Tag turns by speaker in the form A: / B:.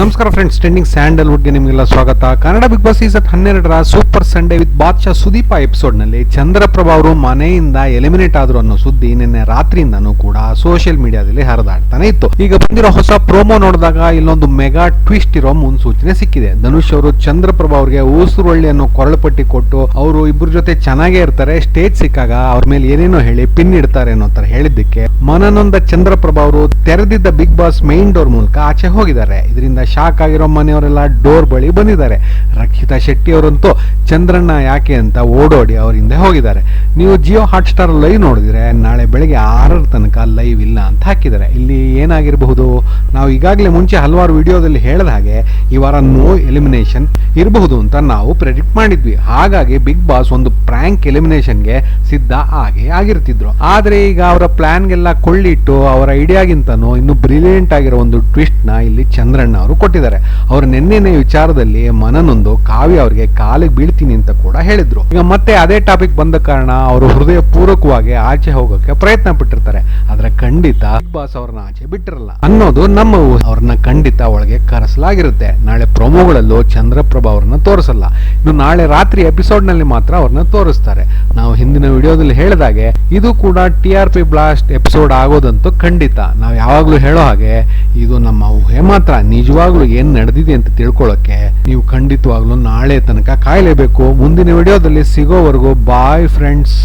A: ನಮಸ್ಕಾರ friends trending ಸ್ಯಾಂಡಲ್ವುಡ್ಗೆ ನಿಮಗೆಲ್ಲ ಸ್ವಾಗತ. ಕನ್ನಡ ಬಿಗ್ ಬಾಸ್ ಸೀಸನ್ ಹನ್ನೆರಡರ super Sunday with Badshah Sudeep ಎಪಿಸೋಡ್ನಲ್ಲಿ Chandraprabha ಅವರು ಮನೆಯಿಂದ ಎಲಿಮಿನೇಟ್ ಆದ್ರು ಅನ್ನೋ ಸುದ್ದಿ ನಿನ್ನೆ ರಾತ್ರಿಯಿಂದನೂ ಕೂಡ ಸೋಷಿಯಲ್ ಮೀಡಿಯಾದಲ್ಲಿ ಹರಿದಾಡ್ತಾನೆ ಇತ್ತು. ಈಗ ಬಂದಿರೋ ಹೊಸ ಪ್ರೋಮೋ ನೋಡಿದಾಗ ಇಲ್ಲೊಂದು ಮೆಗಾ ಟ್ವಿಸ್ಟ್ ಇರೋ ಮುನ್ಸೂಚನೆ ಸಿಕ್ಕಿದೆ. ಧನುಷ್ ಅವರು ಚಂದ್ರಪ್ರಭಾ ಅವರಿಗೆ ಊಸುರೊಳ್ಳಿ ಅನ್ನೋ ಕೊರಳುಪಟ್ಟಿ ಕೊಟ್ಟು ಅವರು ಇಬ್ಬರ ಜೊತೆ ಚೆನ್ನಾಗೇ ಇರ್ತಾರೆ ಸ್ಟೇಜ್ ಸಿಕ್ಕಾಗ ಅವ್ರ ಮೇಲೆ ಏನೇನೋ ಹೇಳಿ ಪಿನ್ ಇಡ್ತಾರೆ ಅನ್ನೋ ತರ ಹೇಳಿದ್ದಕ್ಕೆ ಮನನೊಂದ ಚಂದ್ರಪ್ರಭಾ ಅವರು ತೆರೆದಿದ್ದ ಬಿಗ್ ಬಾಸ್ ಮೈನ್ ಡೋರ್ ಮೂಲಕ ಆಚೆ ಹೋಗಿದ್ದಾರೆ. ಇದರಿಂದ ಶಾಕ್ ಆಗಿರೋ ಮನೆಯವರೆಲ್ಲ ಡೋರ್ ಬಳಿ ಬಂದಿದ್ದಾರೆ. ರಕ್ಷಿತಾ ಶೆಟ್ಟಿ ಅವರಂತೂ ಚಂದ್ರಣ್ಣ ಯಾಕೆ ಅಂತ ಓಡೋಡಿ ಅವರ ಹಿಂದೆ ಹೋಗಿದ್ದಾರೆ. ನೀವು ಜಿಯೋ ಹಾಟ್ ಸ್ಟಾರ್ ಲೈವ್ ನೋಡಿದ್ರೆ ನಾಳೆ ಬೆಳಗ್ಗೆ ಆರರ ತನಕ ಲೈವ್ ಇಲ್ಲ ಅಂತ ಹಾಕಿದ್ದಾರೆ. ಇಲ್ಲಿ ಏನಾಗಿರಬಹುದು? ನಾವು ಈಗಾಗಲೇ ಮುಂಚೆ ಹಲವಾರು ವಿಡಿಯೋದಲ್ಲಿ ಹೇಳಿದ ಹಾಗೆ ಈ ವಾರ ನೋ ಎಲಿಮಿನೇಷನ್ ಇರಬಹುದು ಅಂತ ನಾವು ಪ್ರೆಡಿಕ್ಟ್ ಮಾಡಿದ್ವಿ. ಹಾಗಾಗಿ ಬಿಗ್ ಬಾಸ್ ಒಂದು ಪ್ರ್ಯಾಂಕ್ ಎಲಿಮಿನೇಷನ್ಗೆ ಸಿದ್ಧ ಹಾಗೆ ಆಗಿರ್ತಿದ್ರು. ಆದರೆ ಈಗ ಅವರ ಪ್ಲಾನ್ಗೆಲ್ಲ ಕೊಳ್ಳಿಟ್ಟು ಅವರ ಐಡಿಯಾಗಿಂತನೂ ಇನ್ನು ಬ್ರಿಲಿಯಂಟ್ ಆಗಿರೋ ಒಂದು ಟ್ವಿಸ್ಟ್ನ ಇಲ್ಲಿ ಚಂದ್ರಣ್ಣ ಅವರು ಕೊಟ್ಟಿದ್ದಾರೆ. ಅವ್ರ ನಿನ್ನೆನೆ ವಿಚಾರದಲ್ಲಿ ಮನನೊಂದು ಕಾವ್ಯ ಅವರಿಗೆ ಕಾಲಿಗೆ ಬೀಳ್ತೀನಿ ಅಂತ ಕೂಡ ಹೇಳಿದ್ರು. ಈಗ ಮತ್ತೆ ಅದೇ ಟಾಪಿಕ್ ಬಂದ ಕಾರಣ ಅವರು ಹೃದಯ ಪೂರ್ವಕವಾಗಿ ಆಚೆ ಹೋಗೋಕೆ ಪ್ರಯತ್ನ ಪಟ್ಟಿರ್ತಾರೆ. ಆದ್ರೆ ಖಂಡಿತ ಬಿಗ್ ಬಾಸ್ ಅವ್ರನ್ನ ಆಚೆ ಬಿಟ್ಟಿರಲ್ಲ. ಅನ್ನೋದು ನಮ್ಮ. ಅವ್ರನ್ನ ಖಂಡಿತ ಒಳಗೆ ಕರೆಸಲಾಗಿರುತ್ತೆ. ನಾಳೆ ಪ್ರೊಮೋಗಳಲ್ಲೂ ಚಂದ್ರಪ್ರಭಾ ಅವ್ರನ್ನ ತೋರಿಸಲ್ಲ. ಇನ್ನು ನಾಳೆ ರಾತ್ರಿ ಎಪಿಸೋಡ್ನಲ್ಲಿ ಮಾತ್ರ ಅವ್ರನ್ನ ತೋರಿಸ್ತಾರೆ. ನಾವು ಹಿಂದಿನ ವಿಡಿಯೋದಲ್ಲಿ ಹೇಳಿದಾಗೆ ಇದು ಕೂಡ T R P blast episode ಆಗೋದಂತೂ ಖಂಡಿತ. ನಾವು ಯಾವಾಗ್ಲೂ ಹೇಳೋ ಹಾಗೆ ಇದು ನಮ್ಮ ಮಾತ್ರ ನಿಜವಾಗ್ಲೂ ಏನ್ ನಡೆದಿದೆ ಅಂತ ತಿಳ್ಕೊಳ್ಳೋಕೆ ನೀವು ಖಂಡಿತವಾಗ್ಲೂ ನಾಳೆ ತನಕ ಕಾಯಲೇಬೇಕು. ಮುಂದಿನ ವಿಡಿಯೋದಲ್ಲಿ ಸಿಗೋವರೆಗೂ ಬಾಯ್ ಫ್ರೆಂಡ್ಸ್